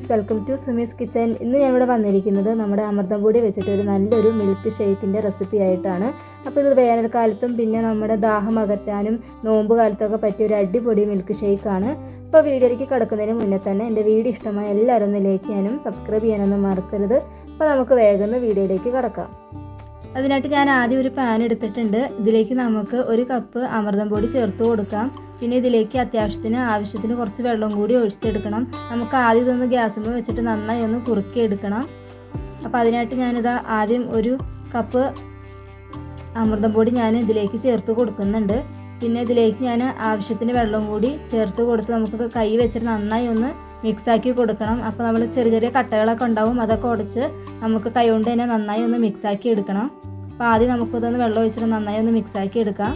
Friends welcome to Sumi's kitchen ഇന്ന് ഞാൻ ഇവിടെ വന്നിരിക്കുന്നത് നമ്മുടെ അമൃതം പൊടി വെച്ചിട്ട് ഒരു നല്ലൊരു മിൽക്ക് ഷേക്കിന്റെ റെസിപ്പി ആയിട്ടാണ്. അപ്പോൾ ഇത് വേനൽക്കാലത്തും പിന്നെ നമ്മുടെ ദാഹം അകറ്റാനും നോമ്പ് കാലത്തൊക്കെ പറ്റിയ ഒരു അടിപൊളി മിൽക്ക് ഷേക്കാണ് ഇപ്പോൾ വീഡിയോയിലേക്ക് കിടക്കുന്നതിന് മുന്നേ തന്നെ എന്റെ വീഡിയോ ഇഷ്ടമായ എല്ലാവരും ഒന്ന് ലൈക്ക് ചെയ്യാനും സബ്സ്ക്രൈബ് ചെയ്യാനൊന്നും മറക്കരുത്. അപ്പോൾ നമുക്ക് വേഗം വീഡിയോയിലേക്ക് കിടക്കാം. അതിനായിട്ട് ഞാൻ ആദ്യം ഒരു പാൻ എടുത്തിട്ടുണ്ട്. ഇതിലേക്ക് നമുക്ക് ഒരു കപ്പ് അമൃതം പൊടി ചേർത്ത് കൊടുക്കാം. പിന്നെ ഇതിലേക്ക് അത്യാവശ്യത്തിന് ആവശ്യത്തിന് കുറച്ച് വെള്ളം കൂടി ഒഴിച്ചെടുക്കണം. നമുക്ക് ആദ്യം ഇതൊന്ന് ഗ്യാസിൽ വെച്ചിട്ട് നന്നായി ഒന്ന് കുറുക്കി എടുക്കണം അപ്പോൾ അതിനായിട്ട് ഞാനിത് ആദ്യം ഒരു കപ്പ് അമൃതം പൊടി ഞാൻ ഇതിലേക്ക് ചേർത്ത് കൊടുക്കുന്നുണ്ട്. പിന്നെ ഇതിലേക്ക് ഞാൻ ആവശ്യത്തിന് വെള്ളം കൂടി ചേർത്ത് കൊടുത്ത് നമുക്ക് കൈ വെച്ചിട്ട് നന്നായി ഒന്ന് മിക്സാക്കി കൊടുക്കണം. അപ്പോൾ നമ്മൾ ചെറിയ ചെറിയ കട്ടകളൊക്കെ ഉണ്ടാവും അതൊക്കെ ഉടച്ച് നമുക്ക് കൈ കൊണ്ട് തന്നെ നന്നായി ഒന്ന് മിക്സാക്കി എടുക്കണം. അപ്പോൾ ആദ്യം നമുക്കിതൊന്ന് വെള്ളം ഒഴിച്ചിട്ട് നന്നായി ഒന്ന് മിക്സാക്കി എടുക്കാം.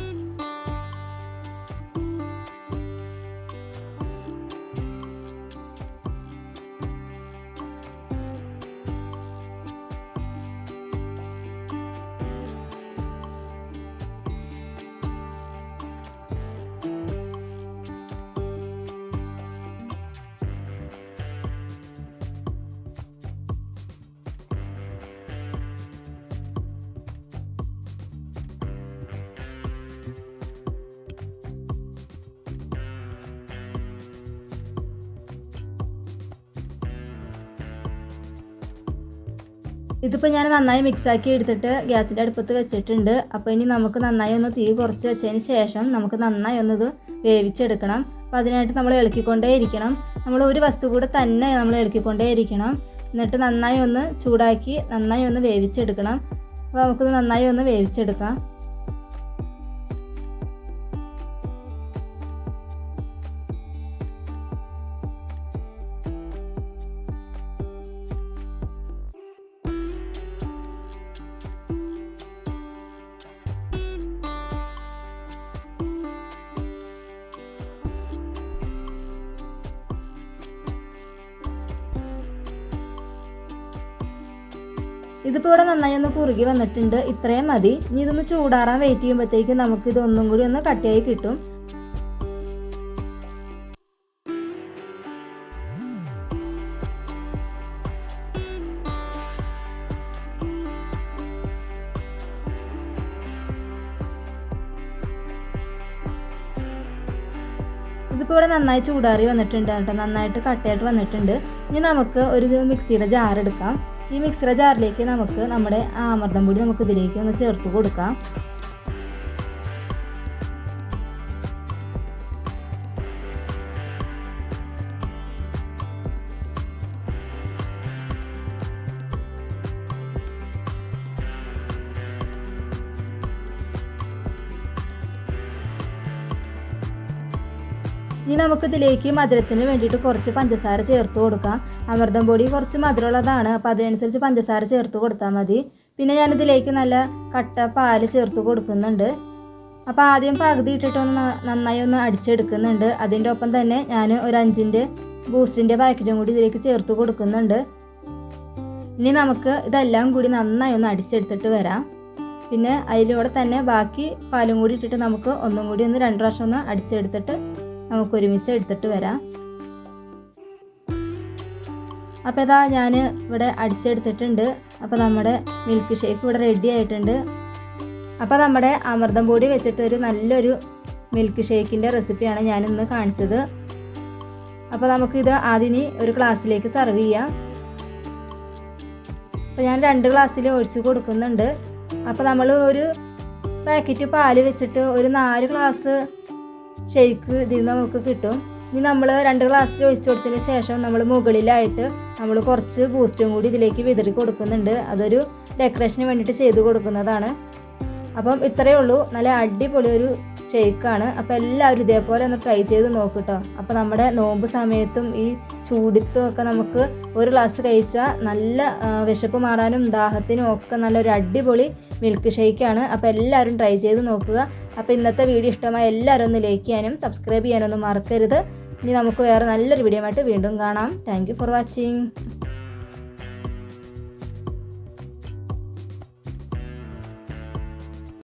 ഇതിപ്പോൾ ഞാൻ നന്നായി മിക്സാക്കി എടുത്തിട്ട് ഗ്യാസിന്റെ അടുപ്പത്ത് വെച്ചിട്ടുണ്ട്. അപ്പോൾ ഇനി നമുക്ക് നന്നായി ഒന്ന് തീ കുറച്ച് വെച്ചതിന് ശേഷം നമുക്ക് നന്നായി ഒന്നത് വേവിച്ചെടുക്കണം. അപ്പോൾ അതിനായിട്ട് നമ്മൾ ഇളക്കിക്കൊണ്ടേ ഇരിക്കണം. നമ്മൾ ഒരു വസ്തു കൂടെ തന്നെ നമ്മൾ ഇളക്കിക്കൊണ്ടേ ഇരിക്കണം. എന്നിട്ട് നന്നായി ഒന്ന് ചൂടാക്കി നന്നായി ഒന്ന് വേവിച്ചെടുക്കണം. അപ്പോൾ നമുക്കത് നന്നായി ഒന്ന് വേവിച്ചെടുക്കാം. ഇതിപ്പോൾ ഇവിടെ നന്നായി ഒന്ന് കുറുകി വന്നിട്ടുണ്ട്. ഇത്രയും മതി. ഇനി ഇതൊന്ന് ചൂടാറാൻ വെയിറ്റ് ചെയ്യുമ്പോഴത്തേക്കും നമുക്ക് ഇതൊന്നും കൂടി ഒന്ന് കട്ടിയായി കിട്ടും. ഇതിപ്പോൾ ഇവിടെ നന്നായി ചൂടാറി വന്നിട്ടുണ്ട് കേട്ടോ. നന്നായിട്ട് കട്ടയായിട്ട് വന്നിട്ടുണ്ട്. ഇനി നമുക്ക് ഒരു മിക്സിയുടെ ജാർ എടുക്കാം. ഈ മിക്സിയുടെ ജാറിലേക്ക് നമുക്ക് നമ്മുടെ അമൃതം പൊടി നമുക്ക് ഇതിലേക്ക് ഒന്ന് ചേർത്ത് കൊടുക്കാം. ഇനി നമുക്കിതിലേക്ക് മധുരത്തിന് വേണ്ടിയിട്ട് കുറച്ച് പഞ്ചസാര ചേർത്ത് കൊടുക്കാം. അമൃതം പൊടി കുറച്ച് മധുരമുള്ളതാണ്. അപ്പോൾ അതിനനുസരിച്ച് പഞ്ചസാര ചേർത്ത് കൊടുത്താൽ മതി. പിന്നെ ഞാനിതിലേക്ക് നല്ല കട്ട പാൽ ചേർത്ത് കൊടുക്കുന്നുണ്ട്. അപ്പോൾ ആദ്യം പകുതി ഇട്ടിട്ടൊന്ന് നന്നായി ഒന്ന് അടിച്ചെടുക്കുന്നുണ്ട്. അതിന്റെ ഒപ്പം തന്നെ ഞാൻ ഒരു അഞ്ചിന്റെ ബൂസ്റ്റിന്റെ പാക്കറ്റും കൂടി ഇതിലേക്ക് ചേർത്ത് കൊടുക്കുന്നുണ്ട്. ഇനി നമുക്ക് ഇതെല്ലാം കൂടി നന്നായി ഒന്ന് അടിച്ചെടുത്തിട്ട് വരാം. പിന്നെ അതിലൂടെ തന്നെ ബാക്കി പാലും കൂടി ഇട്ടിട്ട് നമുക്ക് ഒന്നും കൂടി ഒന്ന് രണ്ട് പ്രാവശ്യം ഒന്ന് അടിച്ചെടുത്തിട്ട് നമുക്ക് ഒരുമിച്ച് എടുത്തിട്ട് വരാം. അപ്പോൾ ഇതാ ഞാൻ ഇവിടെ അടിച്ചെടുത്തിട്ടുണ്ട്. അപ്പോൾ നമ്മുടെ മിൽക്ക് ഷേക്ക് ഇവിടെ റെഡി ആയിട്ടുണ്ട്. അപ്പോൾ നമ്മുടെ അമൃതം പൊടി വെച്ചിട്ട് ഒരു നല്ലൊരു മിൽക്ക് ഷേക്കിന്റെ റെസിപ്പിയാണ് ഞാൻ ഇന്ന് കാണിച്ചത്. അപ്പോൾ നമുക്കിത് ആദ്യം ഒരു ഗ്ലാസ്സിലേക്ക് സെർവ് ചെയ്യാം. അപ്പോൾ ഞാൻ രണ്ട് ഗ്ലാസ്സിൽ ഒഴിച്ച് കൊടുക്കുന്നുണ്ട്. അപ്പോൾ നമ്മൾ ഒരു പാക്കറ്റ് പാൽ വെച്ചിട്ട് ഒരു നാല് ഗ്ലാസ് ഷെയ്ക്ക് ഇതിൽ നിന്ന് നമുക്ക് കിട്ടും. ഇനി നമ്മൾ രണ്ട് ഗ്ലാസ്സിൽ ഒഴിച്ചു കൊടുത്തതിന് ശേഷം നമ്മൾ മുകളിലായിട്ട് നമ്മൾ കുറച്ച് ബൂസ്റ്റും കൂടി ഇതിലേക്ക് വിതറി കൊടുക്കുന്നുണ്ട്. അതൊരു ഡെക്കറേഷന് വേണ്ടിയിട്ട് ചെയ്ത് കൊടുക്കുന്നതാണ്. അപ്പം ഇത്രയേ ഉള്ളൂ. നല്ല അടിപൊളി ഒരു ഷേക്കാണ്. അപ്പോൾ എല്ലാവരും ഇതേപോലെ ഒന്ന് ട്രൈ ചെയ്ത് നോക്കിട്ടോ. അപ്പോൾ നമ്മുടെ നോമ്പ് സമയത്തും ഈ ചൂടിത്തും ഒക്കെ നമുക്ക് ഒരു ഗ്ലാസ് കഴിച്ചാൽ നല്ല വിശപ്പ് മാറാനും ദാഹത്തിനും ഒക്കെ നല്ലൊരു അടിപൊളി മിൽക്ക് ഷേക്കാണ് അപ്പോൾ എല്ലാവരും ട്രൈ ചെയ്ത് നോക്കുക. അപ്പോൾ ഇന്നത്തെ വീഡിയോ ഇഷ്ടമായ എല്ലാവരും ഒന്ന് ലൈക്ക് ചെയ്യാനും സബ്സ്ക്രൈബ് ചെയ്യാനൊന്നും മറക്കരുത്. ഇനി നമുക്ക് വേറെ നല്ലൊരു വീഡിയോ ആയിട്ട് വീണ്ടും കാണാം. Thank for watching